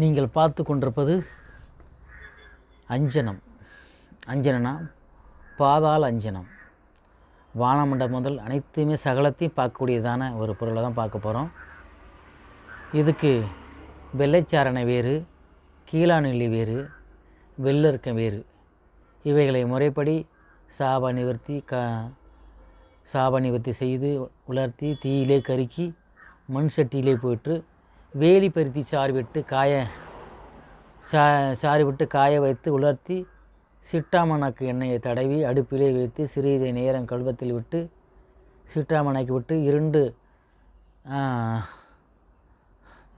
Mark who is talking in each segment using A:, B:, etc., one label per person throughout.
A: நீங்கள் பார்த்து கொண்டிருப்பது அஞ்சனம். அஞ்சனனா? பாதாள அஞ்சனம். வானமண்டபம் முதல் அனைத்துமே சகலத்தையும் பார்க்கக்கூடியதான ஒரு பொருளை தான் பார்க்க போகிறோம் இதுக்கு வெள்ளைச்சாரணை வேறு கீழாநெல்லி வேறு வெள்ளருக்கம் வேறு. இவைகளை முறைப்படி சாப நிவர்த்தி க சாப நிவர்த்தி செய்து உலர்த்தி தீயிலே கருக்கி மண் சட்டியிலே போயிட்டு வேலி பருத்தி சாறு விட்டு காய சா சாறு விட்டு காய வைத்து உலர்த்தி சிட்டாமணக்கு எண்ணெயை தடவி அடுப்பிலே வைத்து சிறிது நேரம் கல்வத்தில் விட்டு சிட்டாமணக்கு விட்டு இரண்டு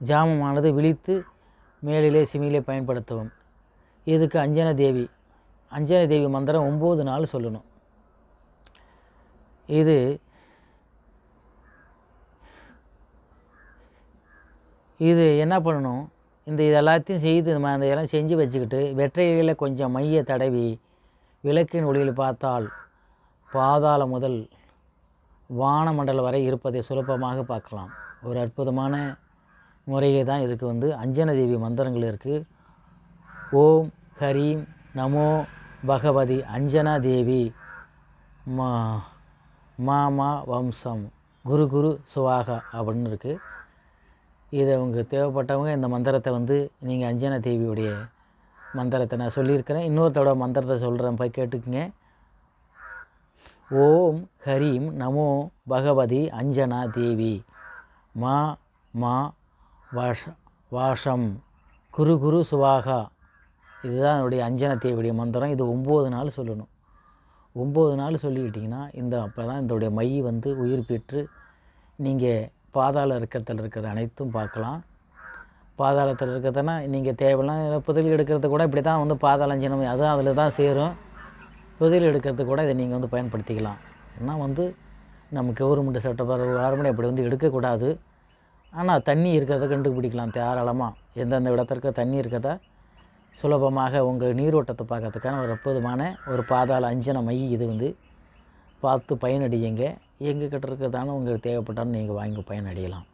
A: ஜாமமானது விழித்து மேலிலே சிமிலே பயன்படுத்தவும். இதுக்கு அஞ்சன தேவி அஞ்சன தேவி மந்திரம் ஒம்பது நாள் சொல்லணும். இது இது என்ன பண்ணணும்? இந்த இது எல்லாத்தையும் செய்து நம்ம அந்த இதெல்லாம் செஞ்சு வச்சுக்கிட்டு வெற்றையில கொஞ்சம் மைய தடவி விளக்கின் ஒளியில் பார்த்தால் பாதாளம் முதல் வானமண்டலம் வரை இருப்பதை சுலபமாக பார்க்கலாம். ஒரு அற்புதமான முறையை தான் இதுக்கு வந்து அஞ்சன தேவி மந்திரங்கள் இருக்குது ஓம் ஹரீம் நமோ பகவதி அஞ்சனா தேவி மா மாமா வம்சம் குரு குரு சுவாகா அப்படின்னு இருக்குது இதை உங்களுக்கு தேவைப்பட்டவங்க இந்த மந்திரத்தை வந்து நீங்கள் அஞ்சனா தேவியுடைய மந்திரத்தை நான் சொல்லியிருக்கிறேன். இன்னொருத்தோட மந்திரத்தை சொல்கிறேன் போய் கேட்டுக்குங்க. ஓம் ஹரீம் நமோ பகவதி அஞ்சனா தேவி. மா மா வாஷ வாஷம். குரு குரு சுவாகா. இதுதான் என்னுடைய அஞ்சனா தேவியுடைய மந்திரம். இது ஒம்பது நாள் சொல்லணும். ஒம்பது நாள் சொல்லிக்கிட்டிங்கன்னா இந்த அப்போ தான் இதோடைய மை வந்து உயிர் பெற்று நீங்கள் பாதாள இறக்கத்தில் இருக்கிறது அனைத்தும் பார்க்கலாம். பாதாளத்தில் இருக்கிறதுனா நீங்கள் தேவையில்லாம் புதையல் எடுக்கிறது கூட இப்படி தான் வந்து பாதாளஞ்சனம் அதுவும் அதில் தான் சேரும். புதையல் எடுக்கிறது கூட இதை நீங்கள் வந்து பயன்படுத்திக்கலாம். ஏன்னா வந்து நம்ம கவர்மெண்ட் சட்டப்பேரவை ஆரம்பி அப்படி வந்து எடுக்கக்கூடாது. ஆனால் தண்ணி இருக்கிறத கண்டுபிடிக்கலாம் தாராளமாக எந்தெந்த இடத்திற்கு தண்ணி இருக்கிறதா? சுலபமாக உங்கள் நீரோட்டத்தை பார்க்கறதுக்கான ஒரு அற்புதமான ஒரு பாதாள அஞ்சன மை இது வந்து. பார்த்து பயனடையுங்க. எங்கள் கிட்ட இருக்கிறதான உங்களுக்கு தேவைப்பட்டாலும் நீங்கள் வாங்கி பயனடையலாம்.